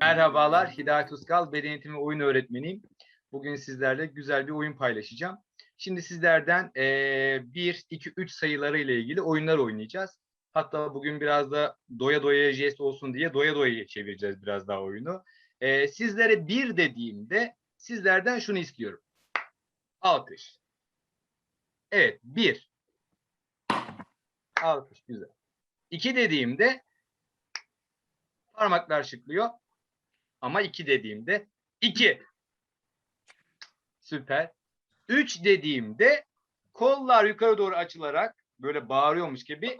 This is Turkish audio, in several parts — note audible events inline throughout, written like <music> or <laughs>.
Merhabalar, Hidayet Uskal, beden eğitimi oyun öğretmeniyim. Bugün sizlerle güzel bir oyun paylaşacağım. Şimdi sizlerden 1, 2, 3 sayıları ile ilgili oyunlar oynayacağız. Hatta bugün biraz da doya doya jest olsun diye doya doya çevireceğiz biraz daha oyunu. Eee, sizlere bir dediğimde sizlerden şunu istiyorum. Alkış. Evet, bir. Alkış, güzel. İki dediğimde parmaklar şıklıyor. Ama iki dediğimde iki. Süper. Üç dediğimde kollar yukarı doğru açılarak böyle bağırıyormuş gibi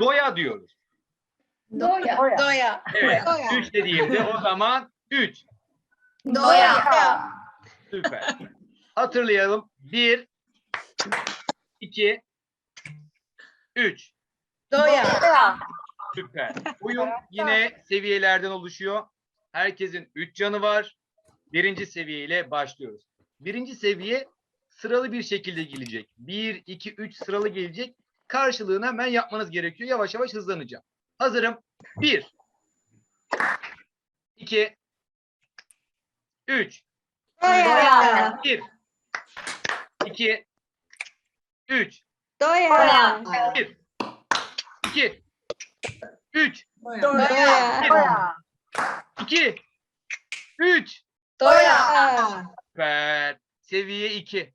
doya diyoruz. Doya. Doya. Evet. Doya. Üç dediğimde o zaman üç. Doya. Süper. Hatırlayalım. Bir, iki, üç. Doya. Süper. Oyun yine seviyelerden oluşuyor. Herkesin 3 canı var. Birinci seviyeyle başlıyoruz. Birinci seviye sıralı bir şekilde gelecek. 1, 2, 3 sıralı gelecek. Karşılığını hemen yapmanız gerekiyor. Yavaş yavaş hızlanacağım. Hazırım. 1, 2, 3, Doya. 1, 2, 3, Doya. 1, 2, 3, Doya. 2, 3, Doya. Süper. Seviye 2.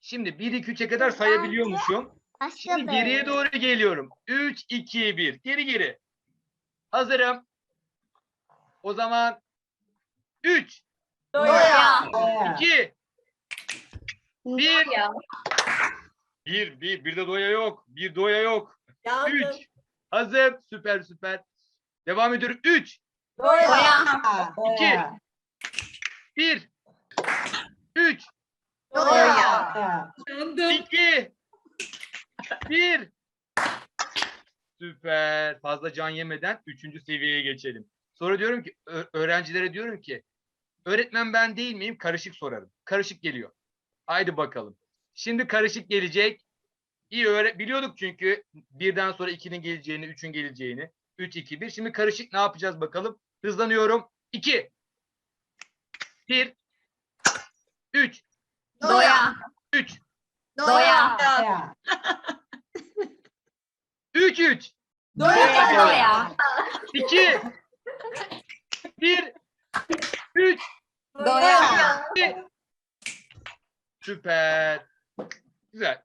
Şimdi 1 2 3'e kadar sayabiliyormuşum. Şimdi geriye doğru geliyorum. 3 2 1. Geri geri. Hazırım. O zaman 3 Doya. 2 1 1 1 bir de doya yok. Bir doya yok. 3 Hazır. Süper süper. Devam ediyorum. 3 Doya. 2 1 3 Doya. 2 1 Süper. Fazla can yemeden 3. seviyeye geçelim. Sonra diyorum ki öğrencilere diyorum ki öğretmen ben değil miyim? Karışık sorarım. Karışık geliyor. Haydi bakalım. Şimdi karışık gelecek. İyi öğre biliyorduk çünkü birden sonra 2'nin geleceğini, 3'ün geleceğini. 3 2 1. Şimdi karışık ne yapacağız bakalım? Hızlanıyorum. 2 1 3 Doya. 3 Doya. 3 3 Doya. 2 1 3 Doya. <laughs> Süper. Güzel.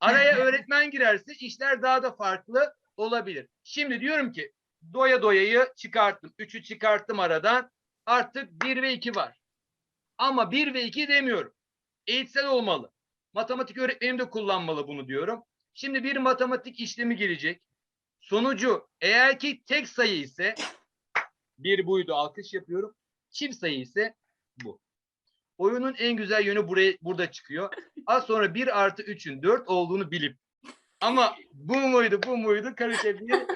Araya öğretmen girerse işler daha da farklı olabilir. Şimdi diyorum ki doya doyayı çıkarttım. 3'ü çıkarttım aradan. Artık 1 ve 2 var. Ama 1 ve 2 demiyorum. Eğitsel olmalı. Matematik öğretmenim de kullanmalı bunu diyorum. Şimdi bir matematik işlemi gelecek. Sonucu eğer ki tek sayı ise bir buydu alkış yapıyorum. Çift sayı ise bu. Oyunun en güzel yönü buraya, burada çıkıyor. Az sonra 1 artı 3'ün 4 olduğunu bilip ama bu muydu bu muydu karışabilir.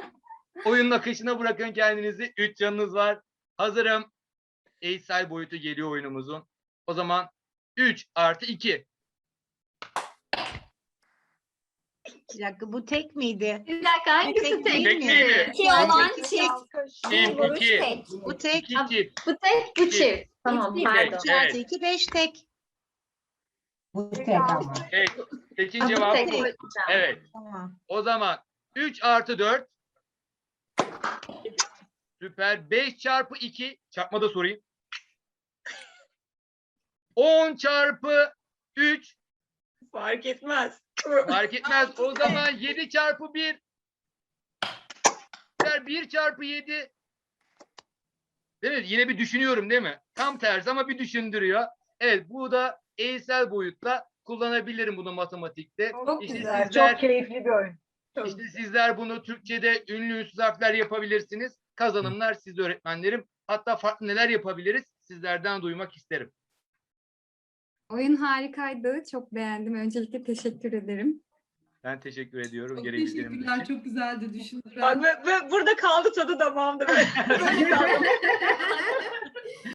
Oyunun akışına bırakın kendinizi. 3 canınız var. Hazırım. Eğitsel boyutu geliyor oyunumuzun. O zaman 3 artı 2. Bir dakika bu tek miydi? Bir dakika hangisi Tek tek? Tek miydi? İki olan Tek. çift. Çift 2. tek. Bu tek. 2 çift. Bu tek, bu çift. Tamam Tek. pardon. İki artı iki beş tek. Bu tek ama. Tek. Tekin tek. bu. Evet. Tamam. O zaman 3 artı 4. Süper. 5 çarpı 2. Çarpma da sorayım. 10 çarpı 3. Fark etmez. Fark etmez. O zaman 7 çarpı 1. Süper. 1 çarpı 7. Değil mi? Yine bir düşünüyorum değil mi? Tam tersi ama bir düşündürüyor. Evet bu da eğitsel boyutta kullanabilirim bunu matematikte. Çok İşte güzel. sizler- Çok keyifli bir oyun. İşte sizler bunu Türkçe'de ünlü ünsüz harfler yapabilirsiniz. Kazanımlar siz öğretmenlerim. Hatta farklı neler yapabiliriz sizlerden duymak isterim. Oyun harikaydı. Çok beğendim. Öncelikle teşekkür ederim. Ben teşekkür ediyorum. Çok teşekkürler. Çok güzeldi düşündüren. Bak ve, ve burada kaldı tadı damağımda. <laughs> <laughs>